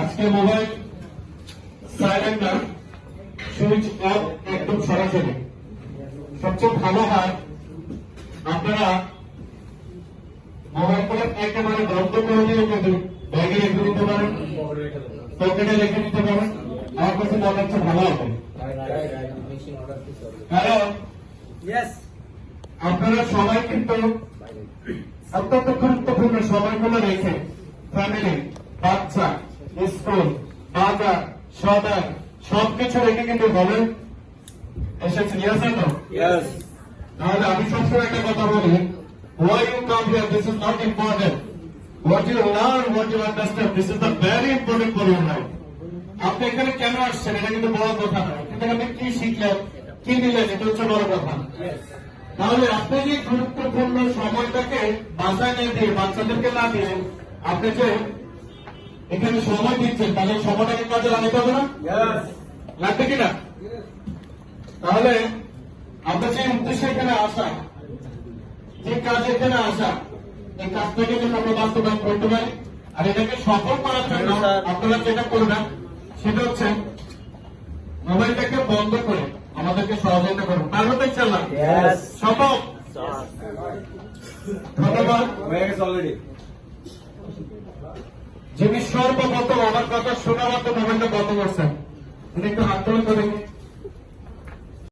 আজকে mobile silent না switch off একদম সরাসরি। সবচেয়ে ভালো হয় আপনারা মোবাইল ফোন একেবারে বন্ধ করে দিয়ে কিন্তু ব্যাগে রেখে দিতে পারেন পকেটে রেখে দিতে পারেন। আমার কাছে মনে হচ্ছে ভালো হবে। কারণ আপনারা সবাই কিন্তু অত্যন্ত গুরুত্বপূর্ণ সময়গুলো রেখে ফ্যামিলি বাচ্চা স্কুল বাজার সদর সবকিছু রেখে কিন্তু বলে এসেছেন ইয়াস তো তাহলে আমি সবসময় একটা কথা বলি why you come here? This is not important. What you learn what you understand this is the very important for your life. আপনি এখানে কেন আসছেন? এটা কিন্তু বড় কথা নয়। কিন্তু আপনি কি শিখলেন? কি নিলেন? এটা হচ্ছে বড় কথা। তাহলে আপনি যে গুরুত্বপূর্ণ সময়টাকে বাসায় নিয়ে দিয়ে বাচ্চাদেরকে না দিয়ে আপনি যে এখানে সময় দিচ্ছেন তাহলে সময়টাকে কাজে লাগাতে হবে না? লাগবে কিনা? তাহলে আমরা যে উদ্দেশ্যে এখানে আসা যে কাজ এখানে আসা এই কাজটাকে যেন আমরা বাস্তবায়ন করতে পারি। আর এটাকে সফল করার জন্য আপনারা যেটা করবেন সেটা হচ্ছে মোবাইলটাকে বন্ধ করে আমাদেরকে সহযোগিতা করুন। পারবেন তো ইনশাল্লাহ. সফল। ধন্যবাদ। already? যিনি সর্বপ্রথম আমার কথা শোনা মতো মোবাইলটা বন্ধ করছেন। উনি একটু তুলে করে